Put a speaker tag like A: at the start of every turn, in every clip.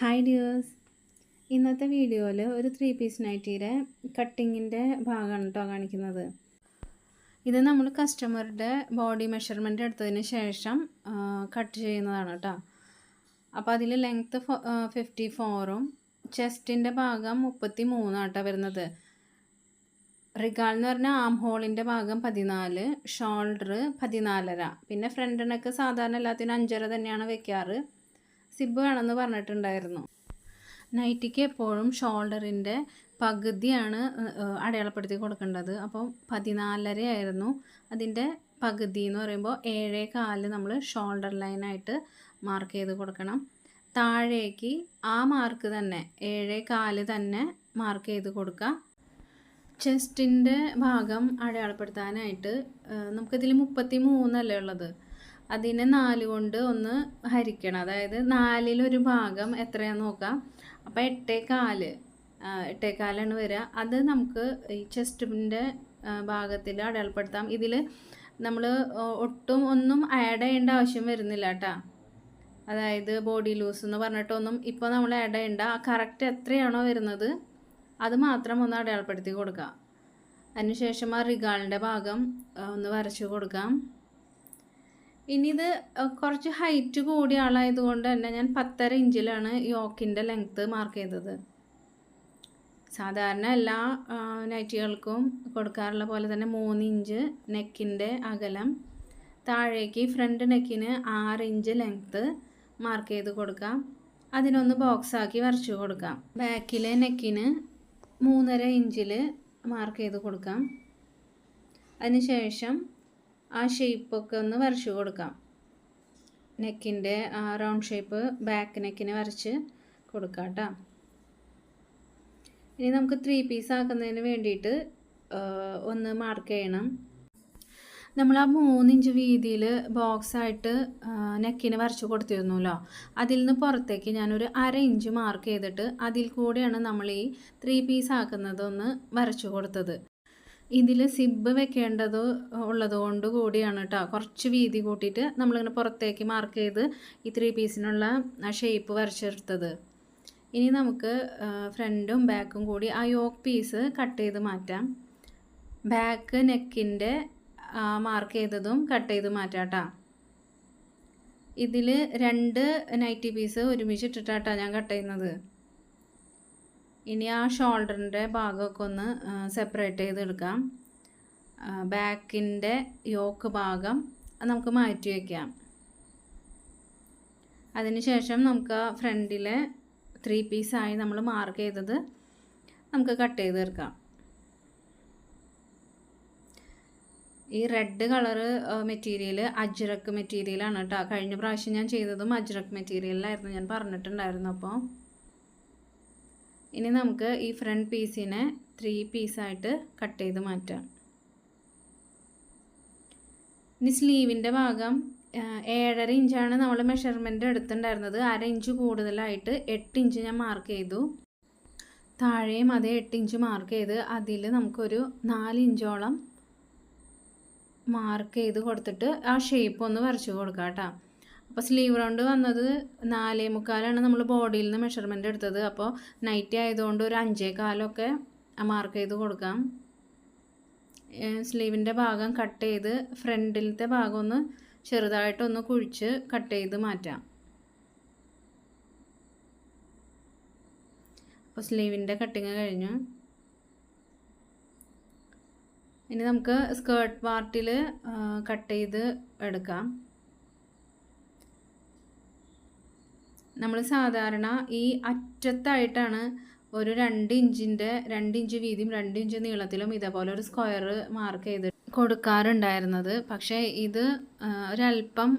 A: Hi dears ഇന്നത്തെ വീഡിയോയിൽ ഒരു ത്രീ പീസ് നൈറ്റിയുടെ കട്ടിങ്ങിന്റെ ഭാഗമാണ് കേട്ടോ കാണിക്കുന്നത്. ഇത് നമ്മൾ കസ്റ്റമറുടെ ബോഡി മെഷർമെന്റ് എടുത്തതിന് ശേഷം കട്ട് ചെയ്യുന്നതാണ് കേട്ടോ അപ്പോൾ അതിൽ ലെങ്ത്ത് ഫിഫ്റ്റി ഫോറും ചെസ്റ്റിന്റെ ഭാഗം മുപ്പത്തി മൂന്നാണ് കേട്ടോ വരുന്നത്. റിഗാൾ എന്ന് പറഞ്ഞാൽ ആം ഹോളിന്റെ ഭാഗം പതിനാല് ഷോൾഡർ പതിനാലര. പിന്നെ ഫ്രണ്ട് നെക്ക് സാധാരണ എല്ലാത്തിനും അഞ്ചര തന്നെയാണ് വെക്കാറ്. സിബ് വേണമെന്ന് പറഞ്ഞിട്ടുണ്ടായിരുന്നു. നൈറ്റിക്ക് എപ്പോഴും ഷോൾഡറിന്റെ പകുതിയാണ് അടയാളപ്പെടുത്തി കൊടുക്കേണ്ടത്. അപ്പോൾ പതിനാലര ആയിരുന്നു അതിന്റെ പകുതി എന്ന് പറയുമ്പോൾ ഏഴേ കാൽ നമ്മൾ ഷോൾഡർ ലൈനായിട്ട് മാർക്ക് ചെയ്ത് കൊടുക്കണം. താഴേക്ക് ആ മാർക്ക് തന്നെ ഏഴേ കാൽ തന്നെ മാർക്ക് ചെയ്ത് കൊടുക്കുക ചെസ്റ്റിന്റെ ഭാഗം അടയാളപ്പെടുത്താനായിട്ട് നമുക്കിതിൽ മുപ്പത്തി മൂന്നല്ലേ ഉള്ളത്? അതിനെ നാല് കൊണ്ട് ഒന്ന് ഹരിക്കണം. അതായത് നാലിലൊരു ഭാഗം എത്രയാണെന്ന് നോക്കാം. അപ്പോൾ എട്ടേ കാൽ. ആഹ്, എട്ടേ കാലാണ് വരിക അത് നമുക്ക് ഈ ചെസ്റ്റിന്റെ ഭാഗത്തിൽ അടയാളപ്പെടുത്താം. ഇതിൽ നമ്മൾ ഒട്ടും ഒന്നും ആഡ് ചെയ്യേണ്ട ആവശ്യം വരുന്നില്ല കേട്ടോ അതായത് ബോഡി ലൂസ് എന്ന് പറഞ്ഞിട്ടൊന്നും ഇപ്പോൾ നമ്മൾ ആഡ് ചെയ്യേണ്ട. കറക്റ്റ് എത്രയാണോ വരുന്നത് അത് മാത്രം ഒന്ന് അടയാളപ്പെടുത്തി കൊടുക്കാം. അതിനുശേഷം ആ റിഗാളിന്റെ ഭാഗം ഒന്ന് വരച്ചു കൊടുക്കാം. ഇനി ഇത് കുറച്ച് ഹൈറ്റ് കൂടിയ ആളായതുകൊണ്ട് തന്നെ ഞാൻ പത്തര ഇഞ്ചിലാണ് യോക്കിന്റെ ലെങ്ത്ത് മാർക്ക് ചെയ്തത്. സാധാരണ എല്ലാ നൈറ്റികൾക്കും കൊടുക്കാറുള്ള പോലെ തന്നെ മൂന്ന് ഇഞ്ച് നെക്കിന്റെ അകലം. താഴേക്ക് ഫ്രണ്ട് നെക്കിന് ആറ് ഇഞ്ച് ലെങ്ത്ത് മാർക്ക് ചെയ്ത് കൊടുക്കാം. അതിനൊന്ന് ബോക്സാക്കി വരച്ചു കൊടുക്കാം. ബാക്കിലെ നെക്കിന് മൂന്നര ഇഞ്ചിൽ മാർക്ക് ചെയ്ത് കൊടുക്കാം. അതിനുശേഷം ആ ഷേപ്പൊക്കെ ഒന്ന് വരച്ചു കൊടുക്കാം. നെക്കിന്റെ ആ റൗണ്ട് ഷേപ്പ് ബാക്ക് നെക്കിന് വരച്ച് കൊടുക്കാം കേട്ടോ ഇനി നമുക്ക് ത്രീ പീസ് ആക്കുന്നതിന് വേണ്ടിയിട്ട് ഒന്ന് മാർക്ക് ചെയ്യണം. നമ്മൾ ആ മൂന്നിഞ്ച് വീതിയിൽ ബോക്സായിട്ട് നെക്കിന് വരച്ച് കൊടുത്തിരുന്നല്ലോ. അതിൽ നിന്ന് പുറത്തേക്ക് ഞാനൊരു അര ഇഞ്ച് മാർക്ക് ചെയ്തിട്ട് അതിൽ കൂടെയാണ് നമ്മൾ ഈ ത്രീ പീസ് ആക്കുന്നതൊന്ന് വരച്ച് കൊടുത്തത്. ഇതിൽ സിബ് വെക്കേണ്ടത് ഉള്ളത് കൊണ്ട് കൂടിയാണ് കേട്ടോ കുറച്ച് വീതി കൂട്ടിയിട്ട് നമ്മളിങ്ങനെ പുറത്തേക്ക് മാർക്ക് ചെയ്ത് ഈ ത്രീ പീസിനുള്ള ആ ഷേപ്പ് വരച്ചെടുത്തത്. ഇനി നമുക്ക് ഫ്രണ്ടും ബാക്കും കൂടി ആ യോക്ക് പീസ് കട്ട് ചെയ്ത് മാറ്റാം. ബാക്ക് നെക്കിന്റെ മാർക്ക് ചെയ്തതും കട്ട് ചെയ്ത് മാറ്റാം കേട്ടോ ഇതിൽ രണ്ട് നൈറ്റി പീസ് ഒരുമിച്ച് ഞാൻ കട്ട് ചെയ്യുന്നത്. ഇനി ആ ഷോൾഡറിന്റെ ഭാഗമൊക്കെ ഒന്ന് സെപ്പറേറ്റ് ചെയ്തെടുക്കാം. ബാക്കിന്റെ യോക്ക് ഭാഗം നമുക്ക് മാറ്റി വയ്ക്കാം അതിനുശേഷം നമുക്ക് ഫ്രണ്ടിലെ ത്രീ പീസായി നമ്മൾ മാർക്ക് ചെയ്തത് നമുക്ക് കട്ട് ചെയ്ത് തീർക്കാം ഈ റെഡ് കളറ് മെറ്റീരിയൽ അജ്രക്ക് മെറ്റീരിയലാണ് കേട്ടോ. കഴിഞ്ഞ പ്രാവശ്യം ഞാൻ ചെയ്തതും അജ്രക്ക് മെറ്റീരിയലിലായിരുന്നു ഞാൻ പറഞ്ഞിട്ടുണ്ടായിരുന്നു അപ്പോൾ. ഇനി നമുക്ക് ഈ ഫ്രണ്ട് പീസിനെ ത്രീ പീസായിട്ട് കട്ട് ചെയ്ത് മാറ്റാം. ഇനി സ്ലീവിന്റെ ഭാഗം ഏഴര ഇഞ്ചാണ് നമ്മൾ മെഷർമെന്റ് എടുത്തിട്ടുണ്ടായിരുന്നത്. അര ഇഞ്ച് കൂടുതലായിട്ട് എട്ട് ഇഞ്ച് ഞാൻ മാർക്ക് ചെയ്തു. താഴെയും അതേ എട്ട് ഇഞ്ച് മാർക്ക് ചെയ്ത് അതിൽ നമുക്കൊരു നാല് ഇഞ്ചോളം മാർക്ക് ചെയ്ത് കൊടുത്തിട്ട് ആ ഷേപ്പ് ഒന്ന് വരച്ച് കൊടുക്കാം കേട്ടോ. അപ്പോൾ സ്ലീവ് റൗണ്ട് വന്നത് നാലേ മുക്കാലാണ് നമ്മൾ ബോഡിയിൽ നിന്ന് മെഷർമെന്റ് എടുത്തത്. അപ്പോൾ നൈറ്റി ആയതുകൊണ്ട് ഒരു അഞ്ചേ കാലമൊക്കെ മാർക്ക് ചെയ്ത് കൊടുക്കാം. സ്ലീവിന്റെ ഭാഗം കട്ട് ചെയ്ത് ഫ്രണ്ടിലത്തെ ഭാഗം ഒന്ന് ചെറുതായിട്ടൊന്ന് കുഴിച്ച് കട്ട് ചെയ്ത് മാറ്റാം. അപ്പോൾ സ്ലീവിന്റെ കട്ടിങ് കഴിഞ്ഞു. ഇനി നമുക്ക് സ്കേർട്ട് പാർട്ടിൽ കട്ട് ചെയ്ത് എടുക്കാം. നമ്മൾ സാധാരണ ഈ അറ്റത്തായിട്ടാണ് ഒരു രണ്ട് ഇഞ്ചിന്റെ രണ്ട് ഇഞ്ച് വീതിയും രണ്ട് ഇഞ്ച് നീളത്തിലും ഇതേപോലെ ഒരു സ്ക്വയർ മാർക്ക് ചെയ്ത് കൊടുക്കാറുണ്ടായിരുന്നത്. പക്ഷേ ഇത് ഒരല്പം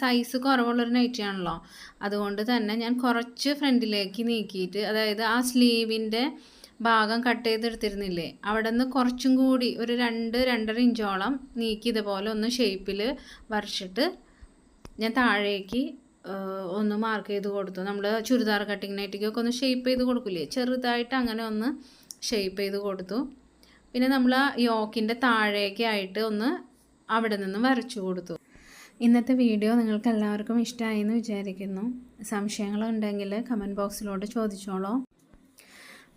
A: സൈസ് കുറവുള്ളൊരു നൈറ്റി ആണല്ലോ. അതുകൊണ്ട് തന്നെ ഞാൻ കുറച്ച് ഫ്രണ്ടിലേക്ക് നീക്കിയിട്ട് അതായത് ആ സ്ലീവിന്റെ ഭാഗം കട്ട് ചെയ്തെടുത്തിരുന്നില്ലേ അവിടെ നിന്ന് കുറച്ചും കൂടി ഒരു രണ്ട് രണ്ടര ഇഞ്ചോളം നീക്കി ഇതുപോലെ ഒന്ന് ഷേപ്പിൽ വരച്ചിട്ട് ഞാൻ താഴേക്ക് ഒന്ന് മാർക്ക് ചെയ്ത് കൊടുത്തു. നമ്മൾ ചുരിദാർ കട്ടിങ്ങിനായിട്ടേക്കൊക്കെ ഒന്ന് ഷേപ്പ് ചെയ്ത് കൊടുക്കില്ലേ ചെറുതായിട്ട് അങ്ങനെ ഒന്ന് ഷേപ്പ് ചെയ്ത് കൊടുത്തു. പിന്നെ നമ്മൾ യോക്കിന്റെ താഴേക്ക് ആയിട്ട് ഒന്ന് അവിടെ നിന്ന് വരച്ചു കൊടുത്തു. ഇന്നത്തെ വീഡിയോ നിങ്ങൾക്ക് എല്ലാവർക്കും ഇഷ്ടമായെന്ന് വിചാരിക്കുന്നു. സംശയങ്ങളുണ്ടെങ്കിൽ കമന്റ് ബോക്സിലോട്ട് ചോദിച്ചോളൂ.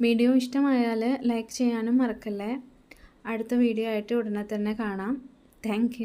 A: വീഡിയോ ഇഷ്ടമായാൽ ലൈക്ക് ചെയ്യാനും മറക്കല്ലേ. അടുത്ത വീഡിയോ ആയിട്ട് ഉടനെ തന്നെ കാണാം. താങ്ക്